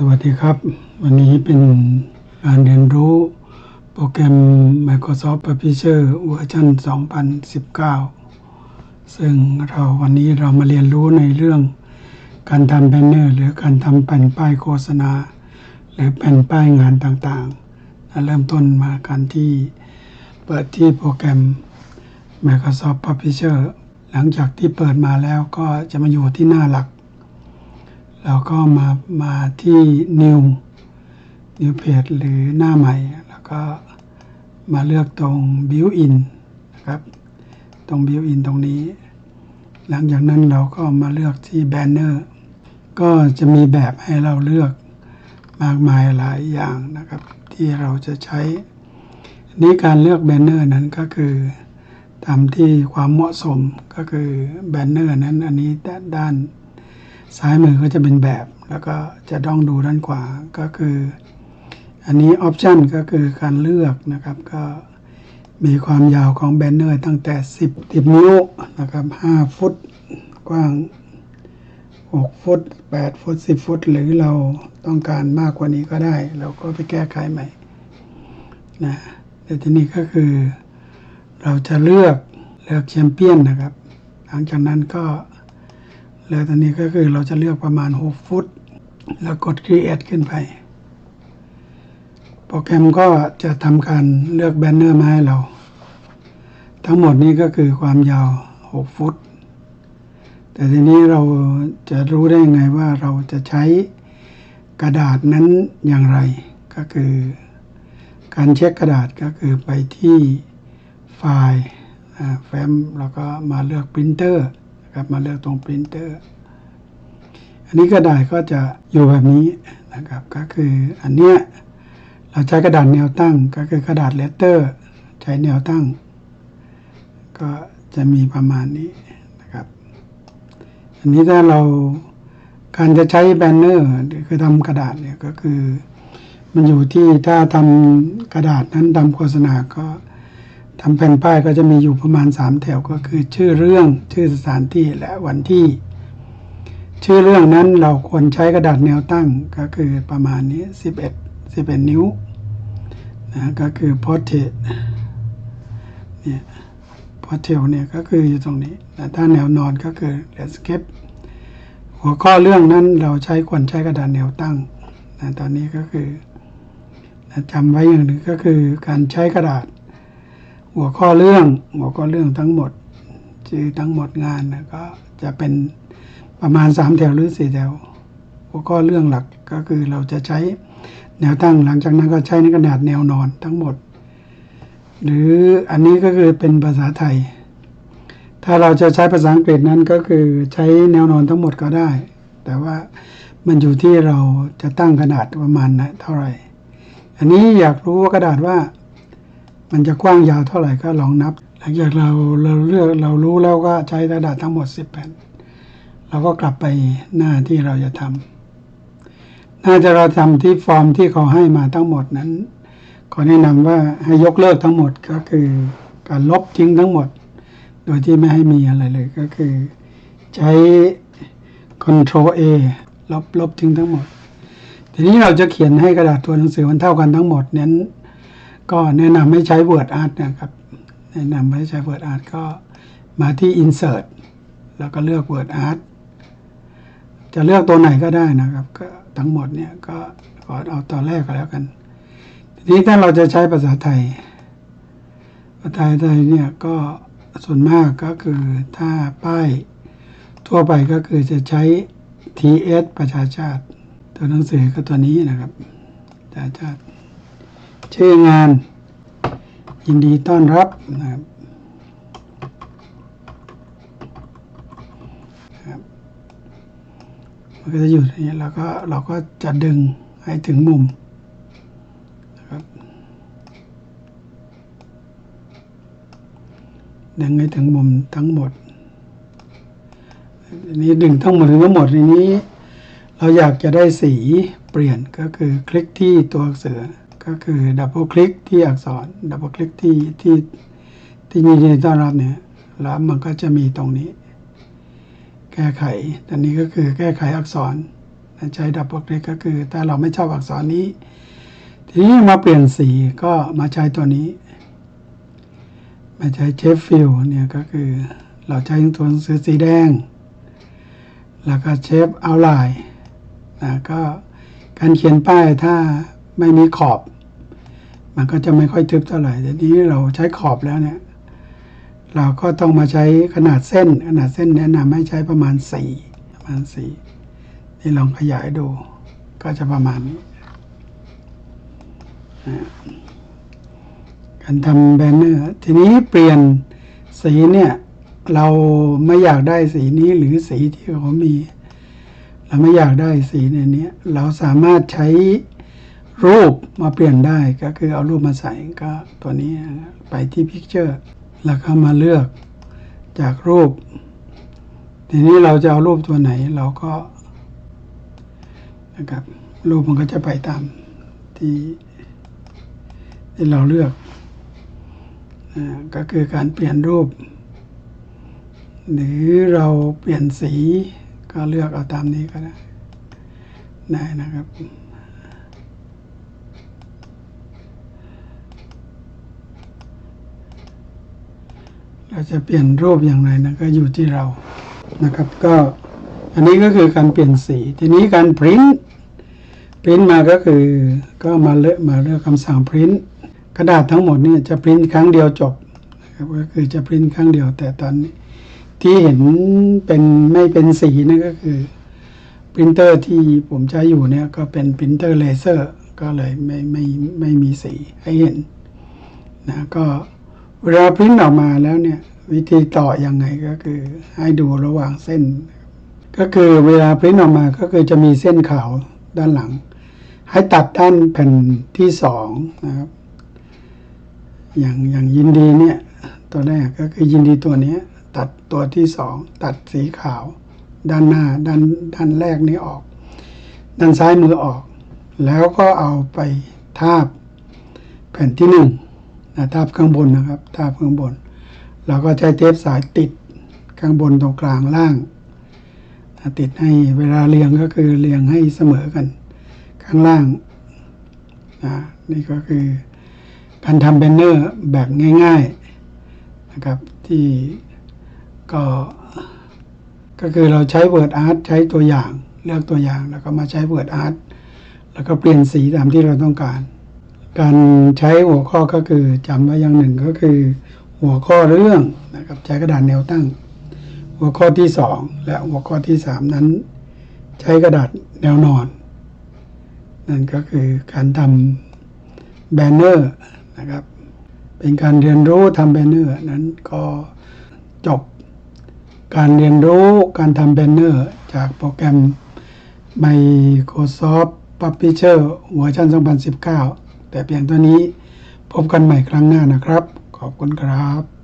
สวัสดีครับ วันนี้เป็นการเรียนรู้โปรแกรม Microsoft Publisher เวอร์ชัน2019 ซึ่งเราวันนี้เรามาเรียนรู้ในเรื่องการทำแบนเนอร์หรือการทำแผ่นป้ายโฆษณา หรือแผ่นป้ายงานต่างๆ เริ่มต้นมาการที่เปิดที่โปรแกรม Microsoft Publisher หลังจากที่เปิดมาแล้วก็จะมาอยู่ที่หน้าหลัก เราก็มามาที่ New New Page หรือหน้าใหม่ แล้วก็มาเลือกตรง Build In นะครับตรง Build In ตรงนี้ หลังจากนั้นเราก็มาเลือกที่ Banner ก็จะมีแบบให้เราเลือกมากมายหลายอย่างนะครับ ที่เราจะใช้นี้การเลือกแบนเนอร์นั้นก็คือตามที่ความเหมาะสมก็คือแบนเนอร์นั้นอันนี้ด้านด้าน ซ้ายมือก็จะเป็นแบบ แล้วก็จะต้องดูด้านขวาก็คือ อันนี้ออปชันก็คือการเลือกนะครับ ก็มีความยาวของแบนเนอร์ตั้งแต่ 10 10 นิ้วนะครับ 5 ฟุต กว้าง 6 ฟุต 8 ฟุต 10 ฟุต หรือเราต้องการมากกว่านี้ก็ได้ เราก็ไปแก้ไขใหม่นะแต่ทีนี้ก็คือ เราจะเลือกเลือกแชมเปี้ยนนะครับ หลังจากนั้นก็ เลือกตอนนี้ก็คือเราจะเลือกประมาณ 6 ฟุต แล้วกด create ขึ้นไป โปรแกรมก็จะทำการเลือกแบนเนอร์มาให้เรา ทั้งหมดนี้ก็คือความยาว 6 ฟุต แต่ทีนี้เราจะรู้ได้ไงว่าเราจะใช้กระดาษนั้นอย่างไร ก็คือการเช็คกระดาษก็คือไปที่ไฟล์แฟ้มแล้วก็มาเลือกปรินเตอร์ นะครับมาเลือกตรงปรินเตอร์อันนี้กระดาษก็จะอยู่แบบนี้นะครับ ก็คืออันเนี้ยเราใช้กระดาษแนวตั้งก็คือกระดาษเลตเตอร์ ใช้แนวตั้ง ก็จะมีประมาณนี้นะครับ อันนี้ถ้าเราการจะใช้แบนเนอร์คือทำกระดาษเนี่ยก็คือ มันอยู่ที่ถ้าทำกระดาษนั้นทำโฆษณาก็ ทำแผ่นป้ายก็จะมีอยู่ประมาณ 3 แถวก็คือ ชื่อเรื่องชื่อสถานที่และวันที่ ชื่อเรื่องนั้นเราควรใช้กระดาษแนวตั้งก็คือประมาณนี้ 11 11 นิ้วนะก็คือ portrait เนี่ย portrait เนี่ยก็คืออยู่ตรงนี้แต่ถ้าแนวนอนก็คือ landscape หัวข้อเรื่องนั้นเราใช้ควรใช้กระดาษแนวตั้งนะตอนนี้ก็คือนะจำไว้อย่างหนึ่งก็คือการใช้กระดาษ หัวข้อเรื่องหัวข้อเรื่องทั้งหมดชื่อทั้งหมดงานนะก็จะเป็นประมาณสามแถวหรือสี่แถว หัวข้อเรื่องหลักก็คือเราจะใช้แนวตั้งหลังจากนั้นก็ใช้ในกระดาษแนวนอนทั้งหมด หรืออันนี้ก็คือเป็นภาษาไทย ถ้าเราจะใช้ภาษาอังกฤษนั้นก็คือใช้แนวนอนทั้งหมดก็ได้ แต่ว่ามันอยู่ที่เราจะตั้งขนาดประมาณไหนเท่าไหร่ อันนี้อยากรู้ว่ากระดาษว่า มันจะกว้างยาวเท่าไหร่ก็ลองนับ หลังจากเราเราเลือกเรารู้แล้วก็ใช้กระดาษทั้งหมด 10 แผ่น เราก็กลับไปหน้าที่เราจะทำน่าจะเราทำที่ฟอร์มที่เขาให้มาทั้งหมดนั้น ขอแนะนำว่าให้ยกเลิกทั้งหมดก็คือการลบทิ้งทั้งหมด โดยที่ไม่ให้มีอะไรเลยก็คือ ใช้ Ctrl A ลบลบทิ้งทั้งหมด ทีนี้เราจะเขียนให้กระดาษตัวหนังสือมันเท่ากันทั้งหมดนั้น ก็แนะนำให้ใช้ Word Art นะครับ แนะนำให้ใช้ Word Art ก็มาที่ Insert แล้วก็เลือก Word Art จะเลือกตัวไหนก็ได้นะครับ ก็ทั้งหมดเนี่ยก็ขอเอาตัวแรกก็แล้วกัน ทีนี้ถ้าเราจะใช้ภาษาไทย ภาษาไทยเนี่ยก็ส่วนมากก็คือถ้าป้ายทั่วไปก็คือจะใช้ TS ประชาชาติ ตัวหนังสือก็ตัวนี้นะครับ ประชาชาติ ชื่องาน ยินดีต้อนรับนะครับมันก็จะอยู่อย่างนี้แล้วก็เราก็จะดึงให้ถึงมุมนะครับดึงให้ถึงมุมทั้งหมดอันนี้ดึงทั้งหมดถึงทั้งหมดในนี้ เราอยากจะได้สีเปลี่ยนก็คือคลิกที่ตัวอักษร ก็คือดับเบิลคลิกที่อักษรดับเบิลคลิกที่ที่ที่ยินดีต้อนรับเนี่ยแล้วมันก็จะมีตรงนี้ แก้ไขอันนี้ก็คือแก้ไขอักษรใช้ดับเบิลคลิกก็คือ ถ้าเราไม่ชอบอักษรนี้ ทีนี้มาเปลี่ยนสีก็มาใช้ตัวนี้มาใช้เชฟฟิลเนี่ยก็คือเราใช้ตัวหนังสือสีแดง แล้วก็เชฟเอาไลน์นะก็การเขียนป้ายถ้าไม่มีขอบ มันก็จะไม่ค่อยทึบเท่าไหร่แต่นี้เราใช้ขอบแล้วเนี่ย เราก็ต้องมาใช้ขนาดเส้น ขนาดเส้นแนะนำให้ใช้ประมาณสี่ประมาณสี่นี่ลองขยายดู ก็จะประมาณนี้การทำแบนเนอร์ทีนี้เปลี่ยนสีเนี่ย เราไม่อยากได้สีนี้หรือสีที่เขามี เราไม่อยากได้สีในนี้เราสามารถใช้ รูปมาเปลี่ยนได้ก็คือเอารูปมาใส่ก็ตัวนี้ไปที่ Picture แล้วก็มาเลือกจากรูป ทีนี้เราจะเอารูปตัวไหนเราก็นะครับรูปมันก็จะไปตามที่ที่เราเลือกก็คือการเปลี่ยนรูป หรือเราเปลี่ยนสีก็เลือกเอาตามนี้ก็ได้ได้นะครับ เราจะเปลี่ยนรูปอย่างไรนะก็อยู่ที่เรานะครับ ก็อันนี้ก็คือการเปลี่ยนสี ทีนี้การพิ r ์พิมพ์มาก็คือก็มาเลือกมาเลือกคำสั่งพิมพ์กระดาษทั้งหมดนี่จะพิมพ์ครั้งเดียวจบนะครับก็คือจะพิมพ์ครั้งเดียวแต่ตอนนี้ที่เห็นเป็นไม่เป็นสีนั่นก็คือปรินเตอร์ที่ผมใช้อยู่เนี่ยก็เป็นปรินเตอร์เลเซอร์ก็เลยไม่ไม่ไม่มีสีให้เห็นนะก็ เวลาพิมพ์ออกมาแล้วเนี่ย วิธีต่ออยังไงก็คือ ให้ดูระหว่างเส้น ก็คือเวลาพิมพ์ออกมาก็คือจะมีเส้นขาวด้านหลัง ให้ตัดด้านแผ่นที่สองนะครับ อย่างอย่างยินดีเนี่ย ตัวแรกก็คือยินดีตัวนี้ตัดตัวที่สองตัดสีขาว ด้านหน้าด้านด้านแรกนี้ออก ด้านซ้ายมือออก แล้วก็เอาไปทาบแผ่นที่หนึ่ง ทาบข้างบนนะครับทาบข้างบน เราก็ใช้เทปสายติดข้างบนตรงกลางล่างนะติดให้เวลาเรียงก็คือเรียงให้เสมอกัน ข้างล่างนะนี่ก็คือการทำแบนเนอร์แบบง่ายๆนะครับที่ก็ก็คือเราใช้ Word Art ใช้ตัวอย่างเลือกตัวอย่างแล้วก็มาใช้ Word Art แล้วก็เปลี่ยนสีตามที่เราต้องการ การใช้หัวข้อก็คือจำไว้อย่างหนึ่งก็คือ หัวข้อเรื่องนะครับใช้กระดาษแนวตั้ง หัวข้อที่สองและหัวข้อที่สามนั้น ใช้กระดาษแนวนอน นั่นก็คือการทำแบนเนอร์นะครับ เป็นการเรียนรู้ทำแบนเนอร์นั้นก็จบการเรียนรู้การทำแบนเนอร์จากโปรแกรม Microsoft Publisher เวอร์ชัน2019 แต่เพียงเท่านี้ พบกันใหม่ครั้งหน้านะครับ ขอบคุณครับ